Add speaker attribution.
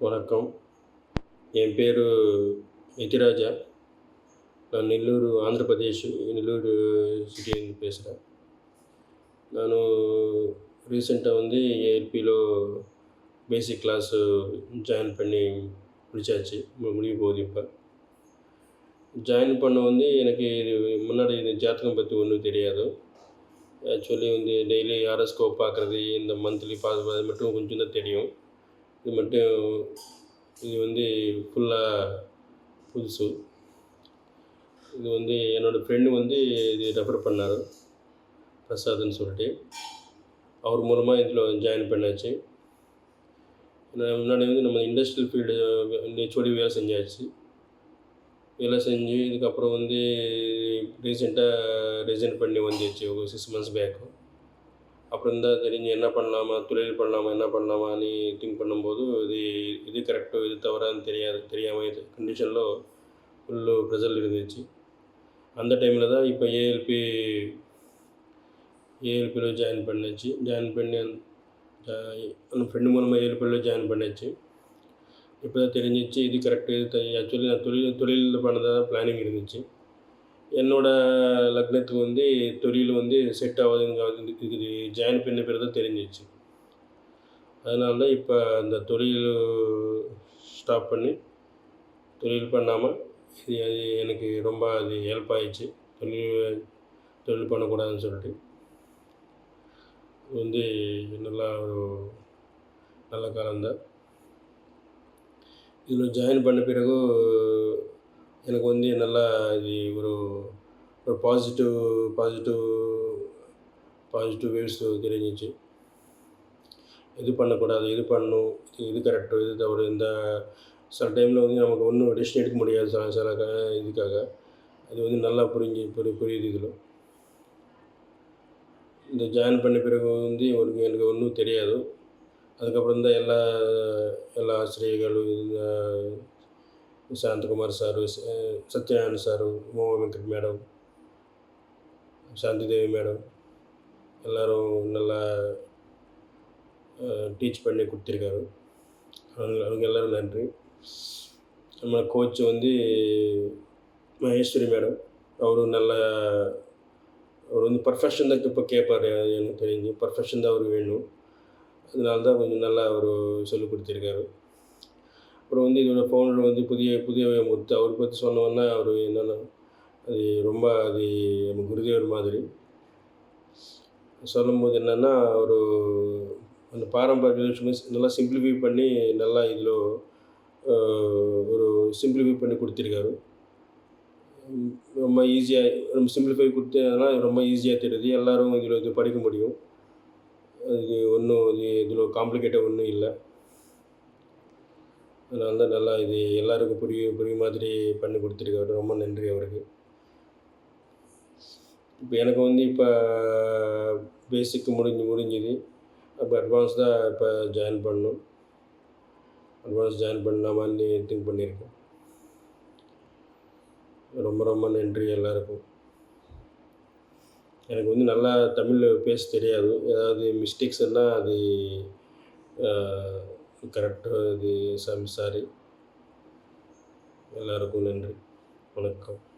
Speaker 1: வணக்கம். என் பேர் எத்திராஜா நான் நெல்லூர் ஆந்திரப்பிரதேஷ் நெல்லூர் சிட்டிலேருந்து பேசுகிறேன் நான் ரீசெண்டாக வந்து ஏஎல்பியில் பேசிக் கிளாஸு ஜாயின் பண்ணி முடித்தாச்சு முடிவு போகுது இப்போ. ஜாயின் பண்ண வந்து எனக்கு இது முன்னாடி இந்த ஜாத்தகம் பற்றி ஒன்றும் தெரியாது. ஆக்சுவலி வந்து டெய்லி ஆர்எஸ்கோ பார்க்குறது இந்த மந்த்லி பாஸ் அது மட்டும் கொஞ்சம் தான் தெரியும். இது மட்டும் இது வந்து ஃபுல்லாக புதுசு. இது வந்து என்னோடய ஃப்ரெண்டு வந்து இது ரெஃபர் பண்ணார். பிரசாத்னு சொல்லிட்டு. அவர் மூலமாக இதில் ஜாயின் பண்ணாச்சு. நான் முன்னாடி வந்து நம்ம இண்டஸ்ட்ரியல் ஃபீல்டு இந்த ஹெச்ஓடி வேலை செஞ்சாச்சு. வேலை செஞ்சு இதுக்கப்புறம் வந்து ரீசெண்டாக ரிசைன் பண்ணி வந்துச்சு. ஒரு சிக்ஸ் மந்த்ஸ் பேக்கு அப்புறம் தான் தெரிஞ்சு என்ன பண்ணலாமா தொழில் பண்ணலாமா என்ன பண்ணலாமான்னு திங்க் பண்ணும்போது இது இது கரெக்டோ இது தவறான்னு தெரியாது தெரியாமல் இது கண்டிஷனில் ஃபுல்லு ப்ரெசல் இருந்துச்சு. அந்த டைமில் தான் இப்போ ஏஎல்பி ஏஎல்பியில் ஜாயின் பண்ணாச்சு. ஜாயின் பண்ணி அந்த- ஃப்ரெண்டு மூலமாக ஏஎல்பியில் ஜாயின் பண்ணிச்சு. இப்போ தான் தெரிஞ்சிச்சு இது கரெக்டு இது ஆக்சுவலி நான் தொழில் தொழிலில் பண்ணதாக தான் பிளானிங் இருந்துச்சு. என்னோட லக்னத்துக்கு வந்து தொழில் வந்து செட் ஆகுதுங்க. அது இது ஜாயின் பண்ண பிறகு தான் தெரிஞ்சிச்சு. அதனால தான் இப்போ அந்த தொழில் ஸ்டாப் பண்ணி தொழில் பண்ணாமல் இது அது எனக்கு ரொம்ப அது ஹெல்ப் ஆயிடுச்சு. தொழில் தொழில் பண்ணக்கூடாதுன்னு சொல்லிட்டு. இது வந்து நல்லா ஒரு நல்ல காலம்தான் இதில் ஜாயின் பண்ண பிறகு எனக்கு வந்து நல்லா இது ஒரு ஒரு பாசிட்டிவ் பாசிட்டிவ் பாசிட்டிவ் வேவ்ஸ் தெரிஞ்சிச்சு. இது பண்ணக்கூடாது இது பண்ணணும் இது இது கரெக்டு இது தவறு. இந்த சில டைமில் வந்து நமக்கு ஒன்றும் டெசிஷன் எடுக்க முடியாது சில சில க இதுக்காக. அது வந்து நல்லா புரிஞ்சு புரி புரியுது இதில். இந்த ஜாயின் பண்ண பிறகு வந்து ஒரு எனக்கு ஒன்றும் தெரியாது. அதுக்கப்புறம் தான் எல்லா எல்லா ஆசிரியர்களும் இந்த சாந்தகுமார் சாரு சத்யநாராயண சாரு மோக வெங்கட் மேடம் சாந்தி தேவி மேடம் எல்லோரும் நல்லா டீச் பண்ணி கொடுத்துருக்காரு. அவங்க அவங்க எல்லோரும் நன்றி. நம்ம கோச் வந்து மகேஸ்வரி மேடம். அவரும் நல்ல அவர் வந்து பர்ஃபெக்ஷன் தான் இப்போ கேட்பார் எனக்கு தெரிஞ்சு. பர்ஃபெக்ஷன் தான் அவருக்கு வேணும். அதனால தான் கொஞ்சம் நல்லா அவர் சொல்லிக் கொடுத்துருக்காரு. அப்புறம் வந்து இதோட ஃபவுண்டர் வந்து புதிய புதிய முத்து அவரை பற்றி சொன்னோன்னா அவர் என்னென்னா அது ரொம்ப அது நம்ம குருதேவர் மாதிரி. சொல்லும்போது என்னென்னா ஒரு அந்த பாரம்பரிய நல்லா சிம்பிளிஃபை பண்ணி நல்லா இதில் ஒரு சிம்பிளிஃபை பண்ணி கொடுத்துருக்காரு. ரொம்ப ஈஸியாக ரொம்ப சிம்பிளிஃபை கொடுத்ததுனா ரொம்ப ஈஸியாக தெரியுது. எல்லோரும் இதில் இது படிக்க முடியும். அது ஒன்றும் இது இதில் காம்ப்ளிகேட்டாக ஒன்றும் இல்லை. அதனால தான் நல்லா இது எல்லாருக்கும் புரிய புரிய மாதிரி பண்ணி கொடுத்துருக்காரு ரொம்ப நன்றி அவருக்கு. இப்போ எனக்கு வந்து இப்போ பேசிக் முடிஞ்சு முடிஞ்சுது. அப்போ அட்வான்ஸ் தான் இப்போ ஜாயின் பண்ணணும். அட்வான்ஸ் ஜாயின் பண்ணலாமான்னு திங்க் பண்ணியிருக்கேன் ரொம்ப ரொம்ப நன்றி எல்லாருக்கும். எனக்கு வந்து நல்லா தமிழ் பேச தெரியாது. ஏதாவது மிஸ்டேக்ஸ்னால் அது கரெக்டாக இது சாமி சாரி. எல்லாருக்கும் நன்றி. வணக்கம்.